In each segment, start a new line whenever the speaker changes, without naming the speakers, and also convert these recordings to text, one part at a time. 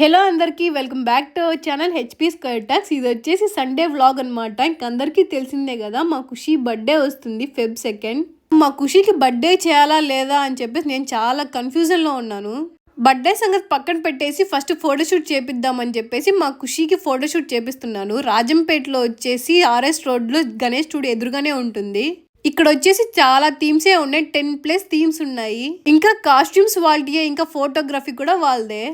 Hello అందరికీ welcome back to our channel HP square tax ఇది వచ్చేసి సండే వ్లాగ్ అనమాట ఇంకందరికీ తెలిసిందే కదా మా ఖుషి బర్త్డే వస్తుంది ఫెబ్ సెకండ్. మా ఖుషికి బర్త్డే చేయాలా లేదా అని చెప్పేసి నేను చాలా కన్ఫ్యూజన్లో ఉన్నాను. బర్త్డే సంగతి పక్కన పెట్టేసి ఫస్ట్ ఫోటోషూట్ చేపిద్దామని చెప్పేసి మా ఖుషికి ఫోటోషూట్ చేపిస్తున్నాను. రాజంపేటలో వచ్చేసి ఆర్ఎస్ రోడ్లో గణేష్ స్టూడియో ఎదురుగానే ఉంటుంది. ఇక్కడ వచ్చేసి చాలా థీమ్సే ఉన్నాయి. టెన్ ప్లస్ థీమ్స్ ఉన్నాయి. ఇంకా కాస్ట్యూమ్స్ వాళ్ళే ఇంకా ఫోటోగ్రఫీ కూడా వాళ్ళదే.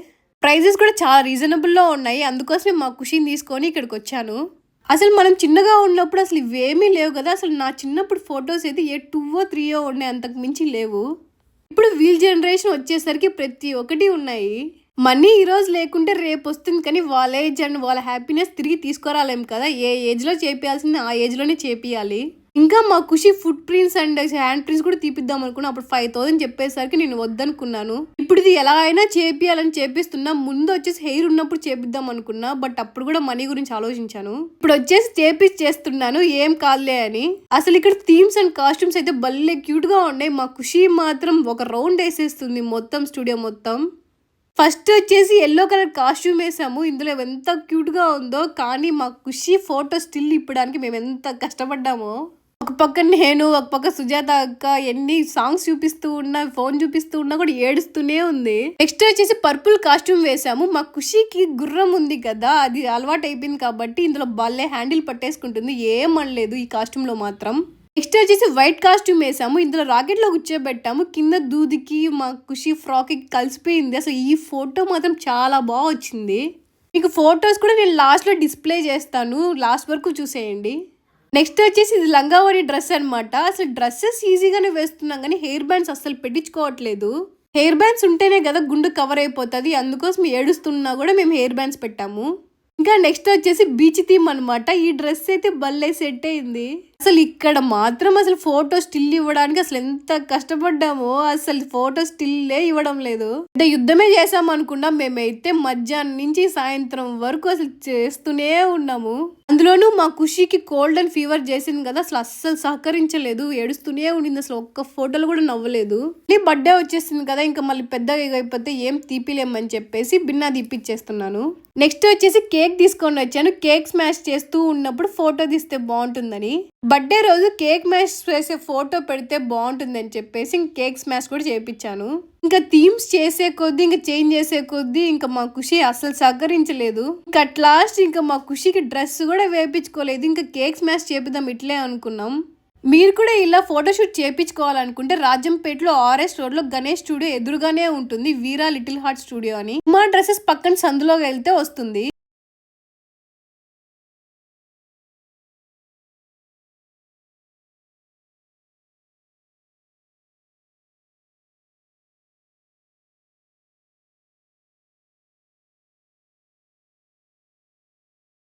ప్రైజెస్ కూడా చాలా రీజనబుల్లో ఉన్నాయి. అందుకోసమే మా కుషిని తీసుకొని ఇక్కడికి వచ్చాను. అసలు మనం చిన్నగా ఉన్నప్పుడు అసలు ఇవేమీ లేవు కదా. అసలు నా చిన్నప్పుడు ఫొటోస్ అయితే ఏ టూవో త్రీయో ఉన్నాయి. అంతకు మించి లేవు. ఇప్పుడు వీల్ జనరేషన్ వచ్చేసరికి ప్రతి ఒక్కటి ఉన్నాయి. మనీ ఈరోజు లేకుంటే రేపు వస్తుంది కానీ వాళ్ళ ఏజ్ అండ్ వాళ్ళ హ్యాపీనెస్ తిరిగి తీసుకురాలేం కదా. ఏ ఏజ్లో చేపియాల్సింది ఆ ఏజ్లోనే చేపియాలి. ఇంకా మా Khushi foot prints and hand prints కూడా తీపిద్దాం అనుకున్నా. అప్పుడు ఫైవ్ థౌసండ్ చెప్పేసరికి నేను వద్దనుకున్నాను. ఇప్పుడు ఇది ఎలా అయినా చేపియాలని చేపిస్తున్నా. ముందు వచ్చేసి హెయిర్ ఉన్నప్పుడు చేపిద్దాం అనుకున్నా. బట్ అప్పుడు కూడా మనీ గురించి ఆలోచించాను. ఇప్పుడు వచ్చేసి చేపి చేస్తున్నాను. ఏం కాదులే అని. అసలు ఇక్కడ థీమ్స్ అండ్ కాస్ట్యూమ్స్ అయితే భలే క్యూట్గా ఉన్నాయి. మా ఖుషి మాత్రం ఒక రౌండ్ వేసేస్తుంది మొత్తం స్టూడియో మొత్తం. ఫస్ట్ వచ్చేసి ఎల్లో కలర్ కాస్ట్యూమ్ వేసాము. ఇందులో ఎంత క్యూట్గా ఉందో. కానీ మా ఖుషి ఫోటో స్టిల్ ఇప్పడానికి మేము ఎంత కష్టపడ్డామో. ఒక పక్క నేను ఒక పక్క సుజాత అక్క ఎన్ని సాంగ్స్ చూపిస్తూ ఉన్నా ఫోన్ చూపిస్తూ ఉన్నా కూడా ఏడుస్తూనే ఉంది. నెక్స్ట్ వచ్చేసి పర్పుల్ కాస్ట్యూమ్ వేసాము మా ఖుషికి గుర్రం ఉంది కదా అది అలవాటు అయిపోయింది కాబట్టి ఇందులో భలే హ్యాండిల్ పట్టేసుకుంటుంది. ఏం అనలేదు ఈ కాస్ట్యూమ్లో మాత్రం. నెక్స్ట్ వచ్చేసి వైట్ కాస్ట్యూమ్ వేసాము ఇందులో రాకెట్లో కూర్చోబెట్టాము. కింద దూదికి మా ఖుషి ఫ్రాక్ కలిసిపోయింది. అసలు ఈ ఫోటో మాత్రం చాలా బాగా వచ్చింది. మీకు ఫొటోస్ కూడా నేను లాస్ట్లో డిస్ప్లే చేస్తాను. లాస్ట్ వరకు చూసేయండి. నెక్స్ట్ వచ్చేసి ఇది లంగావరి డ్రెస్ అనమాట అసలు డ్రెస్సెస్ ఈజీగానే వేస్తున్నాం కానీ హెయిర్ బ్యాండ్స్ అస్సలు పెట్టించుకోవట్లేదు. హెయిర్ బ్యాండ్స్ ఉంటేనే కదా గుండు కవర్ అయిపోతుంది. అందుకోసం ఏడుస్తున్నా కూడా మేము హెయిర్ బ్యాండ్స్ పెట్టాము. ఇంకా నెక్స్ట్ వచ్చేసి బీచ్ థీమ్ అనమాట ఈ డ్రెస్ అయితే భలే సెట్ అయింది. అసలు ఇక్కడ మాత్రం అసలు ఫోటో స్టిల్ ఇవ్వడానికి అసలు ఎంత కష్టపడ్డామో అసలు ఫోటో స్టిల్లే ఇవ్వడం లేదు. అంటే యుద్ధమే చేసాం అనుకున్నాం మేమైతే మధ్యాహ్నం నుంచి సాయంత్రం వరకు అసలు చేస్తూనే ఉన్నాము. అందులోనూ మా ఖుషికి కోల్డ్ అండ్ ఫీవర్ చేసింది కదా అసలు అస్సలు సహకరించలేదు ఏడుస్తూనే ఉండింది అసలు ఒక్క ఫోటోలు కూడా నవ్వలేదు. నీ బర్త్డే వచ్చేసింది కదా ఇంకా మళ్ళీ పెద్దగా అయిపోతే ఏం తీపిలేమని చెప్పేసి బిన్నా తీపిచ్చేస్తున్నాను. నెక్స్ట్ వచ్చేసి కేక్ తీసుకొని వచ్చాను. కేక్ స్మాష్ చేస్తూ ఉన్నప్పుడు ఫోటో తీస్తే బాగుంటుందని. బర్త్డే రోజు కేక్ మ్యాష్ చేసే ఫోటో పెడితే బాగుంటుందని చెప్పేసి ఇంక కేక్ స్మాష్ కూడా చేయించాను ఇంకా థీమ్స్ చేసే కొద్దీ ఇంకా చేంజ్ చేసే కొద్దీ ఇంకా మా ఖుషి అసలు సహకరించలేదు. ఇంకా అట్ లాస్ట్ ఇంకా మా ఖుషికి డ్రెస్ కూడా వేపించుకోలేదు. ఇంకా కేక్ స్మాష్ చేపిద్దాం ఇట్లే అనుకున్నాం. మీరు కూడా ఇలా ఫోటోషూట్ చేయించుకోవాలనుకుంటే రాజంపేటలో ఆర్ఎస్ రోడ్లో గణేష్ స్టూడియో ఎదురుగానే ఉంటుంది వీరా లిటిల్ హార్ట్ స్టూడియో అని. మా డ్రెస్సెస్ పక్కన సందులో వెళ్తే వస్తుంది.